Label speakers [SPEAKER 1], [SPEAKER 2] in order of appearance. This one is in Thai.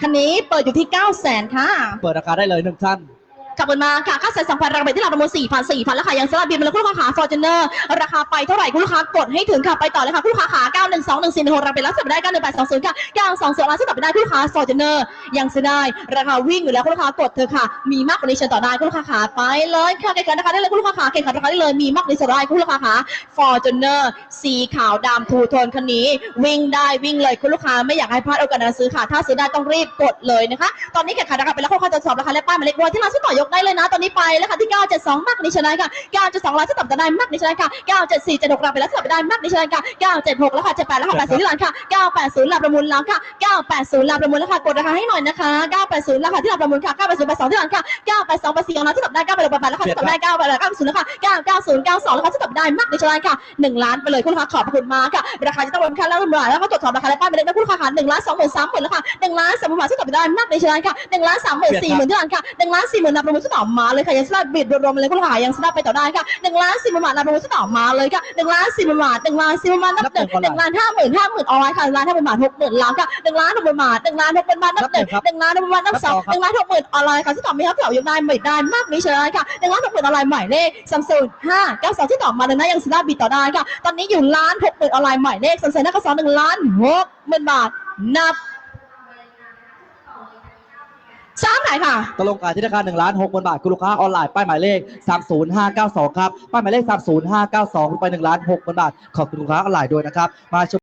[SPEAKER 1] คันนี้เปิดอยู่ที่ 9 0 0 0 0 0ค่ะ
[SPEAKER 2] เปิดราคาได้เลยหนึ่งท่าน
[SPEAKER 1] กลับกันมาค่ะค่าใส่สองพันราคาที่เราประมูลสี่พันสี่พันแล้วค่ะยังสลับบินมาแล้วคุณลูกค้าขาฟอร์จูเนอร์ราคาไปเท่าไหร่คุณลูกค้ากดให้ถึงค่ะไปต่อเลยค่ะคุณลูกค้าขาเก้าหนึ่งสองหนึ่งสี่หนึ่งหกราไปแล้วสับได้เก้าหนึ่งแปดสองศูนย์ค่ะเก้าสองศูนย์ล้านสับไปได้คุณลูกค้าฟอร์จูเนอร์ยังซื้อได้ราคาวิ่งอยู่แล้วคุณลูกค้ากดเถอะค่ะ มีมากกว่านี้เชิญต่อได้คุณลูกค้าขาไปเลยค่ะแข่งขันราคาได้เลยคุณลูกค้าขาแข่งขันราคาได้เลยมีมากกว่านี้เชิญได้คุณลูกค้าขาฟอร์จูเนอร์สีขาวดำทูโทนคันนี้ วิ่งได้วิ่งเลยคุณลูกค้าไม่อยากให้พลาดโอกาสการซื้อค่ะถ้าซื้อได้ต้องรีบกดเลยนะคะ ตอนนี้แข่งขันราคาไปแล้วคุณลูกค้าจะสอบราคาและป้ายหมายเลขด้วที่ร้าซื้อต่อยกได้เลยนะ ตอนนี้ไปแล้วค่ะที่ 972 มากกว่านี้ชนะค่ะ 972ล้านซื้อต่อได้มากกว่านี้ชนะค่ะ 974 76รับไปแล้วสอบได้มากกว่านี้ชนะค่ะ 976 แล้วค่ะ78แล้วค่ะ80ที่ร้านค่ะ 980ลาประมูลแล้วค่ะ 980ลาประมูลแล้วค่ะกดราคาให้หน่อยนะคะ 980ราคาที่ลาประมูลค่ะ 980 82ที่ร้านค่ะ 982 84เอานะที่ตอบได้9ไปเลย8แล้วค่ะที่ตอบได้9ไปแล้ว90แล้วค่ะ990 92แล้วค่ะที่ตอบได้มากกว่านี้ชนะค่ะ 1 ล้านไปเลยคุณลูกค้าขอบคุณมากค่ะ ราคาจะต้องรวมค่าแล้วรวมรายแล้วก็ตรวจสอบราคาและป้ายหมายเลขนะคุณลูกค้าค่ะ1ล้าน20,000 30,000แล้วค่ะ1ล้าน30,000บาทที่ตอบได้มากกว่านี้ชนะค่ะ1ล้าน30,000 40,000ที่ร้านค่ะ1ล้าน40,000นับประมูลที่ต่อมาเลยค่ะยังสลับบิดรวมๆมาเลยคุณลูกค้ายังสลับไปต่อได้ค่ะ1ล้าน40,000บาทนับประมูลที่ต่อมาเลยค่ะ1ล้าน40,000บาท1ล้าน40,000บาทนับหนึ่ง1ล้าน50,000 50,000ออนไลน์ค่ะ1ล้าน50,000บาท60,000ล้านค่ะ1ล้าน60,000บาท1ล้าน60,000บาทนับหนึ่ง1ล้าน60,000บาทนับสอง1ล้าน60,000ออนไลน์ค่ะที่ต่อมีครับที่ต่อยังได้ไม่ได้มากนี้เชิญค่ะ1ล้าน60,000ออนไลน์หมายเลขซัมซุง592ที่ต่อมาเลยนะยังสลับบิดต่อได้ค่ะ ตอนนี้อยู่ล้าน60,000ออนไลน์หมายเลขซัมซุงนักกสอน1ล้าน60,000บาทนับ สามไหนค่ะ
[SPEAKER 2] ตกลงการที่ราคา1ล้าน6 0 0 0บาทคุณลูกค้าออนไลน์ป้ายหมายเลข 30592 ครับ ป้ายหมายเลข 30592ไป1ล้าน6 0 0 0 บาท ขอบคุณลูกค้าออนไลน์ด้วยนะครับ มาชม